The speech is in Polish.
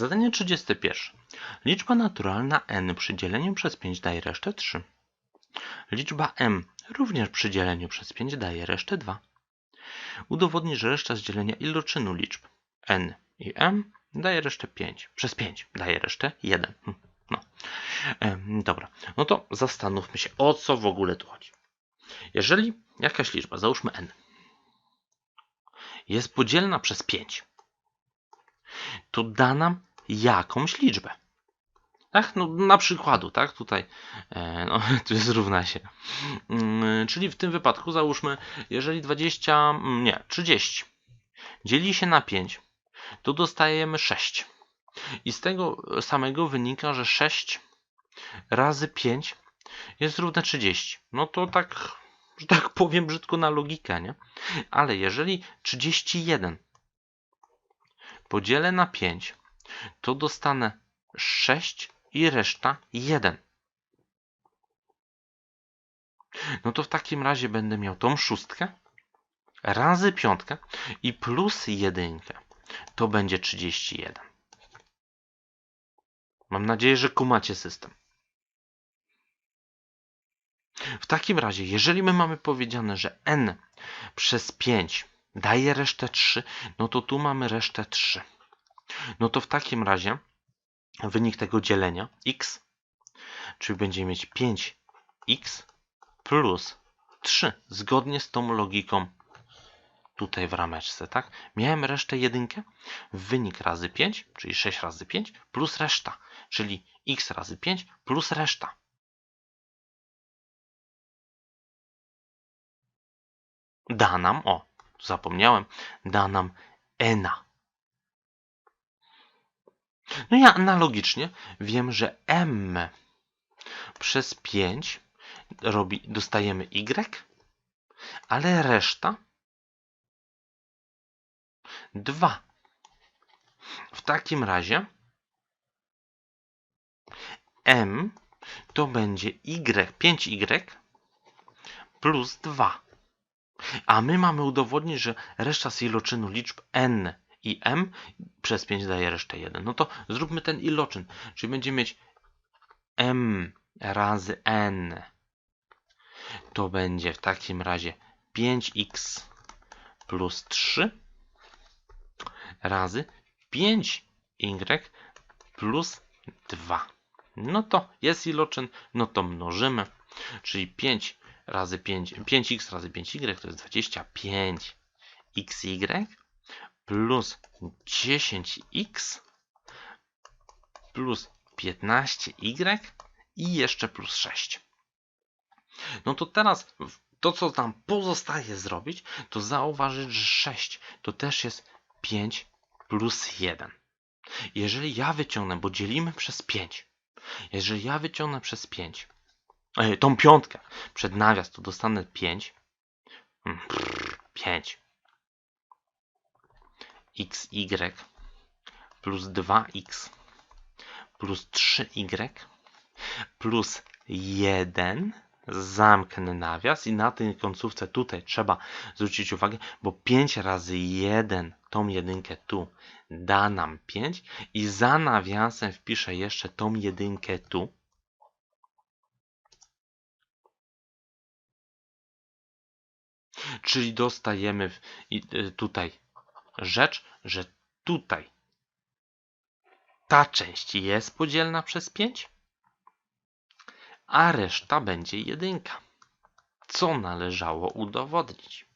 Zadanie 31. Liczba naturalna n przy dzieleniu przez 5 daje resztę 3. Liczba m również przy dzieleniu przez 5 daje resztę 2. Udowodnij, że reszta z dzielenia iloczynu liczb n i m daje resztę 5. Przez 5 daje resztę 1. Hm, No. Dobra, no to zastanówmy się, o co w ogóle tu chodzi. Jeżeli jakaś liczba, załóżmy n, jest podzielna przez 5, to da nam jakąś liczbę. Tak? No, na przykładu, tak? Tutaj e, no, tu jest równa się. Mm, czyli w tym wypadku załóżmy, jeżeli 20, mm, nie, 30 dzieli się na 5, to dostajemy 6. I z tego samego wynika, że 6 razy 5 jest równe 30. No to tak, że tak powiem brzydko na logikę, nie? Ale jeżeli 31 podzielę na 5, to dostanę 6 i reszta 1. No to w takim razie będę miał tą szóstkę razy piątkę i plus jedynkę. To będzie 31. Mam nadzieję, że kumacie system. W takim razie, jeżeli my mamy powiedziane, że n przez 5 daje resztę 3, no to tu mamy resztę 3. No to w takim razie wynik tego dzielenia x, czyli będziemy mieć 5x plus 3, zgodnie z tą logiką tutaj w rameczce, tak? Miałem resztę jedynkę, wynik razy 5, czyli 6 razy 5, plus reszta, czyli x razy 5 plus reszta. Da nam, o, zapomniałem, da nam ena. No i analogicznie wiem, że m przez 5 robi, dostajemy y, ale reszta 2. W takim razie m to będzie y, 5y plus 2. A my mamy udowodnić, że reszta z iloczynu liczb n i m przez 5 daje resztę 1. No to zróbmy ten iloczyn. Czyli będziemy mieć m razy n. To będzie w takim razie 5x plus 3 razy 5y plus 2. No to jest iloczyn, no to mnożymy. Czyli 5 razy 5, 5x razy 5y to jest 25 xy plus 10x plus 15y i jeszcze plus 6. No to teraz to, co nam pozostaje zrobić, to zauważyć, że 6 to też jest 5 plus 1. Jeżeli ja wyciągnę, bo dzielimy przez 5, jeżeli ja wyciągnę przez 5 e, tą piątkę przed nawias, to dostanę 5. 5 xy plus 2x plus 3y plus 1 zamknę nawias i na tej końcówce tutaj trzeba zwrócić uwagę, bo 5 razy 1, tą jedynkę tu, da nam 5 i za nawiasem wpiszę jeszcze tą jedynkę tu. Czyli dostajemy y, tutaj rzecz, że tutaj ta część jest podzielna przez 5, a reszta będzie jedynka. Co należało udowodnić?